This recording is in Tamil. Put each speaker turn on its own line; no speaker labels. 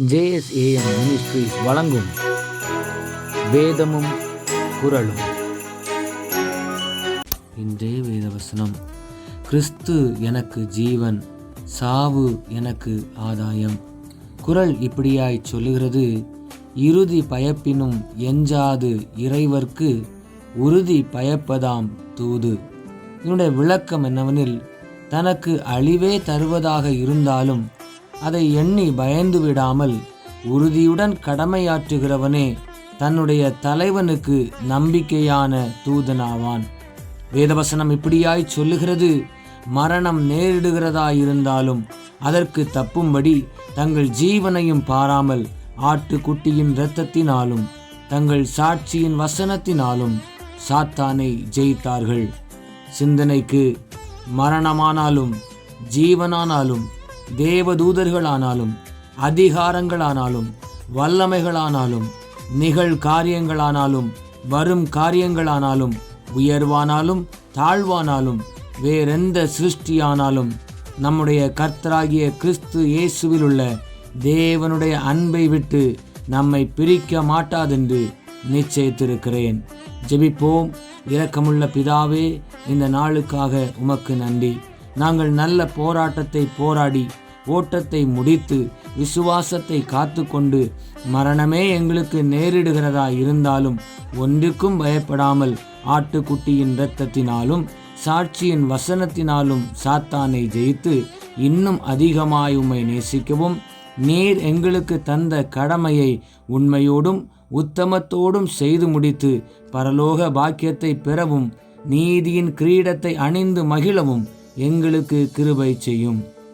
ஜேஎஸ்ஏஎம் மினிஸ்ட்ரிஸ் வழங்கும் வேதமும் குரலும் இன்றைய வேதவசனம். கிறிஸ்து எனக்கு ஜீவன் சாவு எனக்கு ஆதாயம். குரல் இப்படியாய் சொல்லுகிறது இறுதி பயப்பினும் எஞ்சாது இறைவர்க்கு உறுதி பயப்பதாம் தூது. இதனுடைய விளக்கம் என்னவெனில் தனக்கு அழிவே தருவதாக இருந்தாலும் அதை எண்ணி பயந்து விடாமல் உறுதியுடன் கடமையாற்றுகிறவனே தன்னுடைய தலைவனுக்கு நம்பிக்கையான தூதனாவான். வேதவசனம் இப்படியாய் சொல்லுகிறது மரணம் நேரிடுகிறதாயிருந்தாலும் அதற்கு தப்பும்படி தங்கள் ஜீவனையும் பாராமல் ஆட்டுக்குட்டியின் இரத்தத்தினாலும் தங்கள் சாட்சியின் வசனத்தினாலும் சாத்தானை ஜெயித்தார்கள். சிந்தனைக்கு மரணமானாலும் ஜீவனானாலும் தேவதூதர்களானாலும் அதிகாரங்களானாலும் வல்லமைகளானாலும் நிகழ் காரியங்களானாலும் வரும் காரியங்களானாலும் உயர்வானாலும் தாழ்வானாலும் வேறெந்த சிருஷ்டியானாலும் நம்முடைய கர்த்தராகிய கிறிஸ்து இயேசுவில் உள்ள தேவனுடைய அன்பை விட்டு நம்மை பிரிக்க மாட்டாதென்று நிச்சயித்திருக்கிறேன். ஜெபிப்போம். இரக்கமுள்ள பிதாவே இந்த நாளுக்காக உமக்கு நன்றி. நாங்கள் நல்ல போராட்டத்தை போராடி ஓட்டத்தை முடித்து விசுவாசத்தை காத்து கொண்டு மரணமே எங்களுக்கு நேரிடுகிறதா இருந்தாலும் ஒன்றுக்கும் பயப்படாமல் ஆட்டுக்குட்டியின் இரத்தத்தினாலும் சாட்சியின் வசனத்தினாலும் சாத்தானை ஜெயித்து இன்னும் அதிகமாய் உம்மை நேசிக்கவும். நீர் எங்களுக்கு தந்த கடமையை உண்மையோடும் உத்தமத்தோடும் செய்து முடித்து பரலோக பாக்கியத்தை பெறவும் நீதியின் கிரீடத்தை அணிந்து மகிழவும் எங்களுக்கு கிருபை செய்யும்.